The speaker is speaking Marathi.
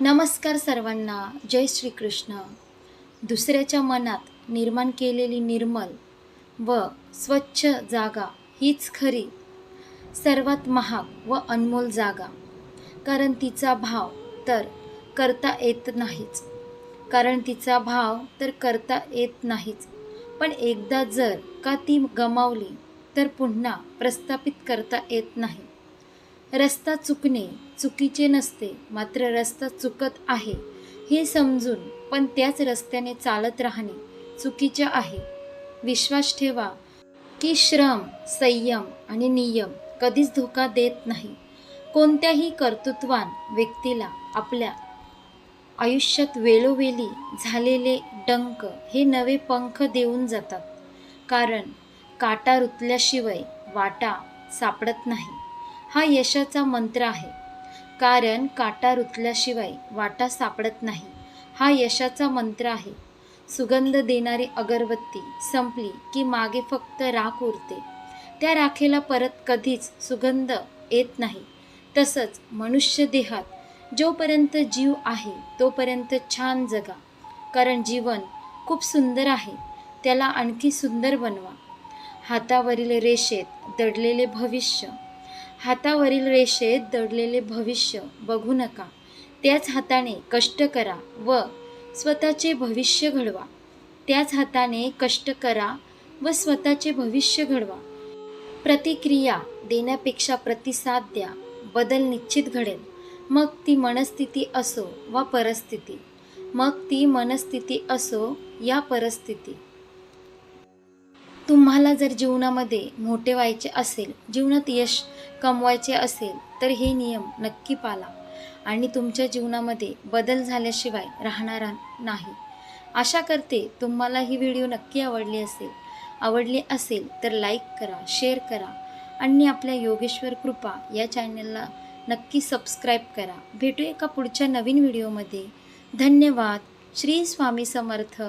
नमस्कार सर्वांना. जय श्रीकृष्ण. दुसऱ्याच्या मनात निर्माण केलेली निर्मल व स्वच्छ जागा हीच खरी सर्वात महाग व अनमोल जागा. कारण तिचा भाव तर करता येत नाहीच. कारण तिचा भाव तर करता येत नाहीच. पण एकदा जर का ती गमावली तर पुन्हा प्रस्थापित करता येत नाही. रस्ता चुकणे चुकीचे नसते मात्र रस्ता चुकत आहे हे समजून पण त्याच रस्त्याने चालत राहणे चुकीचे आहे. विश्वास ठेवा की श्रम संयम आणि नियम कधीच धोका देत नाही. कोणत्याही कर्तृत्वान व्यक्तीला आपल्या आयुष्यात वेळोवेळी झालेले डंक हे नवे पंख देऊन जातात कारण काटा रुतल्याशिवाय वाटा सापडत नाही. हा यशाचा मंत्र आहे. कारण काटा रुतल्याशिवाय वाटा सापडत नाही. हा यशाचा मंत्र आहे. सुगंध देणारी अगरबत्ती संपली की मागे फक्त राख उरते. त्या राखेला परत कधीच सुगंध येत नाही. तसंच मनुष्य देहात जोपर्यंत जीव आहे तोपर्यंत छान जगा. कारण जीवन खूप सुंदर आहे. त्याला आणखी सुंदर बनवा. हातावरील रेषेत दडलेले भविष्य हातावरील रेषेत दडलेले भविष्य बघू नका. त्याच हाताने कष्ट करा व स्वतःचे भविष्य घडवा. त्याच हाताने कष्ट करा व स्वतःचे भविष्य घडवा. प्रतिक्रिया देण्यापेक्षा प्रतिसाद द्या. बदल निश्चित घडेल. मग ती मनस्थिती असो वा परिस्थिती. मग ती मनस्थिती असो या परिस्थिती. तुम्हाला जर जीवनामध्ये मोठे व्हायचे असेल जीवनात यश कमवायचे असेल तर हे नियम नक्की पाला आणि तुमच्या जीवनामध्ये बदल झाल्याशिवाय राहणार नाही. आशा करते तुम्हाला ही व्हिडिओ नक्की आवडली असेल. आवडली असेल तर लाईक करा शेअर करा आणि आपल्या योगेश्वर कृपा या चॅनलला नक्की सबस्क्राईब करा. भेटू एका पुढच्या नवीन व्हिडिओमध्ये. धन्यवाद. श्री स्वामी समर्थ.